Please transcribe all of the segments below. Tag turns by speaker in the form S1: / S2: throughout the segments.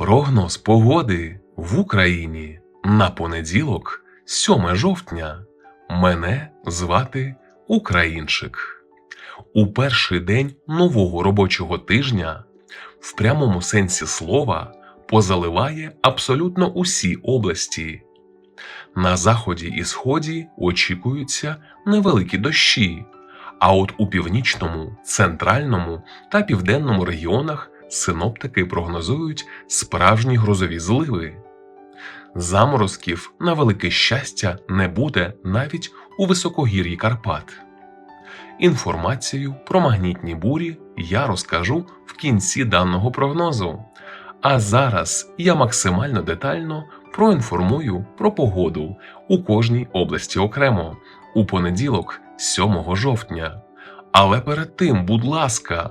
S1: Прогноз погоди в Україні на понеділок, 7 жовтня. Мене звати Українчик. У перший день нового робочого тижня в прямому сенсі слова позаливає абсолютно усі області. На заході і сході очікуються невеликі дощі, а от у північному, центральному та південному регіонах синоптики прогнозують справжні грозові зливи. Заморозків на велике щастя не буде навіть у високогір'ї Карпат. Інформацію про магнітні бурі я розкажу в кінці даного прогнозу. А зараз я максимально детально проінформую про погоду у кожній області окремо у понеділок, 7 жовтня. Але перед тим, будь ласка,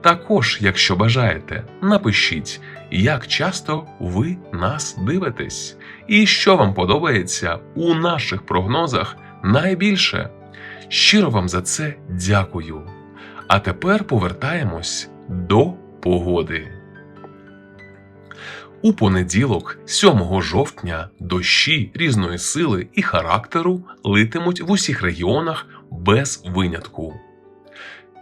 S1: Також, якщо бажаєте, напишіть, як часто ви нас дивитесь, і що вам подобається у наших прогнозах найбільше. Щиро вам за це дякую. А тепер повертаємось до погоди. У понеділок, 7 жовтня, дощі різної сили і характеру литимуть в усіх регіонах без винятку.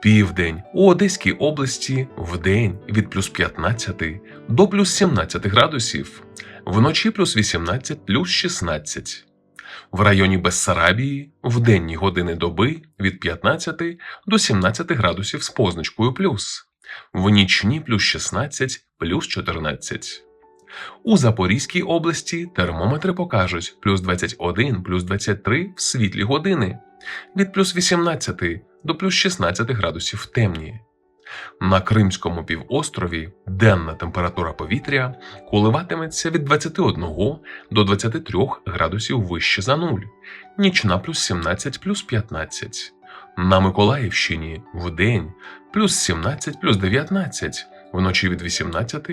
S1: Південь у Одеській області вдень від плюс 15 до плюс 17 градусів, вночі плюс 18 плюс 16. В районі Бессарабії в денні години доби від 15 до 17 градусів з позначкою плюс, в нічні плюс 16 плюс 14. У Запорізькій області термометри покажуть плюс 21 плюс 23 в світлі години, від плюс 18 до плюс 16 градусів в темні. На Кримському півострові денна температура повітря коливатиметься від 21 до 23 градусів вище за нуль, нічна плюс 17 плюс 15. На Миколаївщині вдень плюс 17 плюс 19, вночі від 18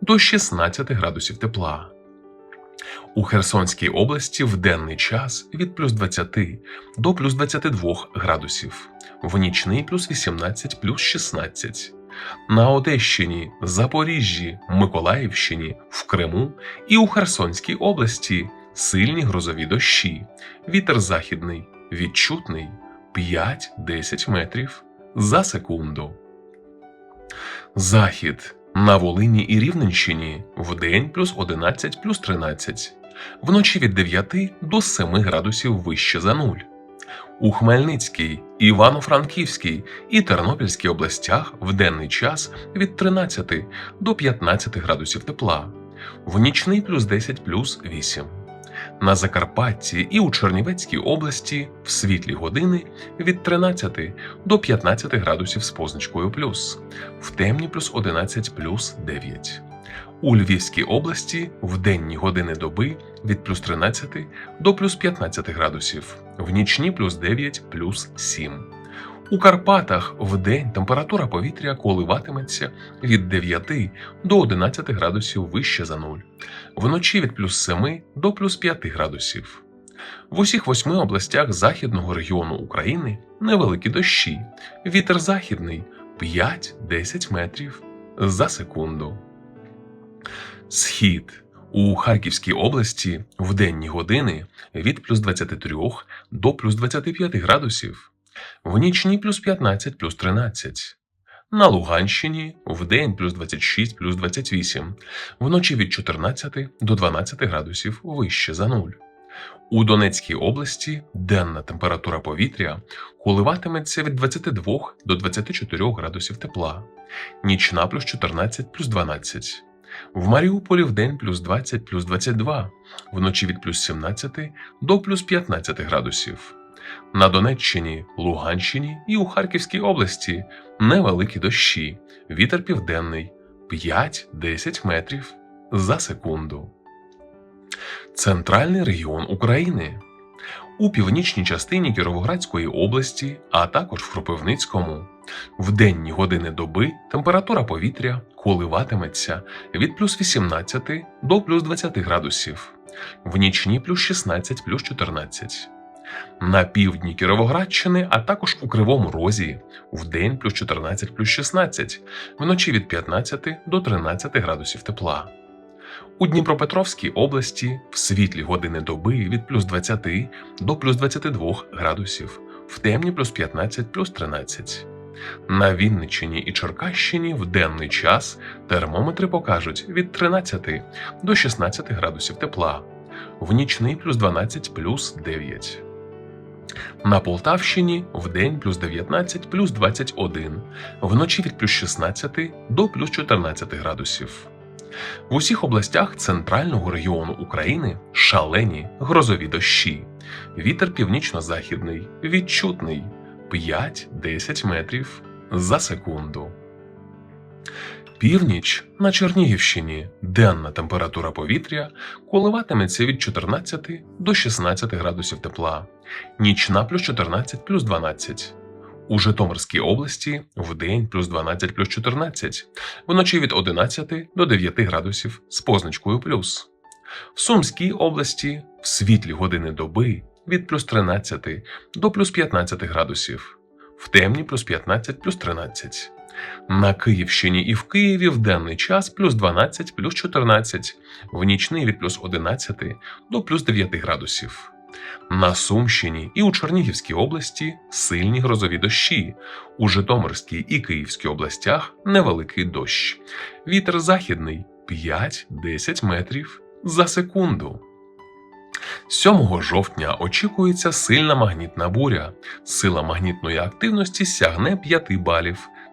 S1: до 16 градусів тепла. У Херсонській області в денний час від плюс 20 до плюс 22 градусів, в нічний плюс 18 плюс 16. На Одещині, Запоріжжі, Миколаївщині, в Криму і у Херсонській області сильні грозові дощі, вітер західний, відчутний 5-10 метрів за секунду. Захід на Волині і Рівненщині вдень плюс 11 плюс 13, вночі від 9 до 7 градусів вище за нуль. У Хмельницькій, Івано-Франківській і Тернопільській областях в денний час від 13 до 15 градусів тепла, в нічний плюс 10 плюс 8. На Закарпатті і у Чернівецькій області в світлі години від 13 до 15 градусів з позначкою плюс, в темні плюс 11 плюс 9. У Львівській області в денні години доби від плюс 13 до плюс 15 градусів, в нічні плюс 9 плюс 7. У Карпатах в день температура повітря коливатиметься від 9 до 11 градусів вище за нуль, вночі від плюс 7 до плюс 5 градусів. В усіх восьми областях західного регіону України невеликі дощі, вітер західний 5-10 метрів за секунду. Схід у Харківській області в денні години від плюс 23 до плюс 25 градусів, в нічні плюс 15 плюс 13. На Луганщині в день плюс 26 плюс 28, вночі від 14 до 12 градусів вище за нуль. У Донецькій області денна температура повітря коливатиметься від 22 до 24 градусів тепла, нічна плюс 14 плюс 12. В Маріуполі в день плюс 20 плюс 22, вночі від плюс 17 до плюс 15 градусів. На Донеччині, Луганщині і у Харківській області невеликі дощі, вітер південний 5-10 метрів за секунду. Центральний регіон України. У північній частині Кіровоградської області, а також в Кропивницькому. В денні години доби температура повітря коливатиметься від плюс 18 до плюс 20 градусів, в нічні плюс 16 плюс 14. На півдні Кіровоградщини, а також у Кривому Розі в день плюс 14 плюс 16, вночі від 15 до 13 градусів тепла. У Дніпропетровській області в світлі години доби від плюс 20 до плюс 22 градусів, в темні плюс 15 плюс 13. На Вінниччині і Черкащині в денний час термометри покажуть від 13 до 16 градусів тепла, в нічний плюс 12 плюс 9. На Полтавщині в день плюс 19 плюс 21, вночі від плюс 16 до плюс 14 градусів. В усіх областях центрального регіону України шалені грозові дощі. Вітер північно-західний, відчутний 5-10 метрів за секунду. Північ на Чернігівщині денна температура повітря коливатиметься від 14 до 16 градусів тепла, нічна плюс 14 плюс 12. У Житомирській області вдень плюс 12 плюс 14, вночі від 11 до 9 градусів з позначкою плюс. В Сумській області в світлі години доби від плюс 13 до плюс 15 градусів, в темні плюс 15 плюс 13. На Київщині і в Києві в денний час плюс 12 плюс 14, в нічний від плюс 11 до плюс 9 градусів. На Сумщині і у Чернігівській області сильні грозові дощі, у Житомирській і Київській областях невеликий дощ. Вітер західний 5-10 метрів за секунду. 7 жовтня очікується сильна магнітна буря. Сила магнітної активності сягне 5 балів.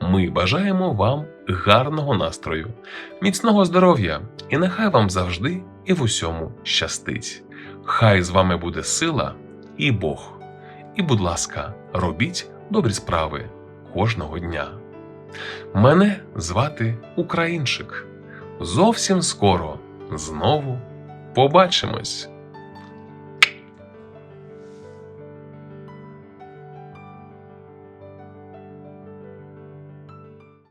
S1: Ми бажаємо вам гарного настрою, міцного здоров'я і нехай вам завжди і в усьому щастить. Хай з вами буде сила і Бог. І, будь ласка, робіть добрі справи кожного дня. Мене звати Українчик. Зовсім скоро знову побачимось.